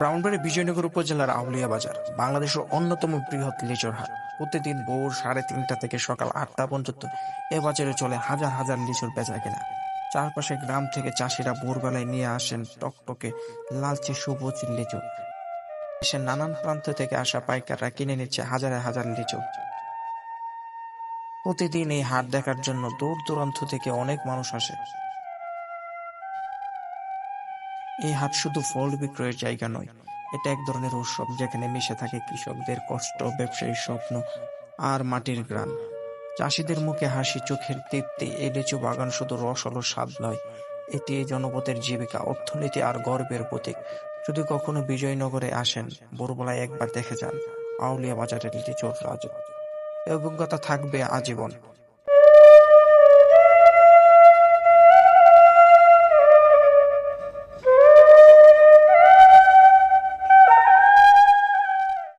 ব্রাহ্মণবাড়ী বিজয়নগর উপজেলার আউলিয়া বাজার, বাংলাদেশের অন্যতম বৃহৎ লিচুর হাট। প্রতিদিন ভোর সাড়ে তিনটা থেকে সকাল আটটা পর্যন্ত এ বাজারে চলে হাজার হাজার লিচুর বেচা কেনা চারপাশে গ্রাম থেকে চাষিরা ভোরবেলায় নিয়ে আসেন টকটকে লালচে সবুজ লিচু। দেশের নানান প্রান্ত থেকে আসা পাইকাররা কিনে নিচ্ছে হাজারে হাজার লিচু। প্রতিদিন এই হাট দেখার জন্য দূর দূরান্ত থেকে অনেক মানুষ আসে। এই হাট শুধু ফল বিক্রয়ের জায়গা নয়, এটা এক ধরনের উৎসব যেখানে মিশে থাকে কৃষকদের কষ্ট, ব্যবসায়ীর স্বপ্ন আর মাটির গ্রাম চাষিদের মুখে হাসি, চোখের তৃপ্তি, এই লিচু বাগান শুধু রস হলো স্বাদ নয়, এটি এই জনপদের জীবিকা, অর্থনীতি আর গর্বের প্রতীক। যদি কখনো বিজয়নগরে আসেন, ভোরবেলায় একবার দেখে যান, আউলিয়া বাজারের লিচুর রাজ অভিজ্ঞতা থাকবে আজীবন।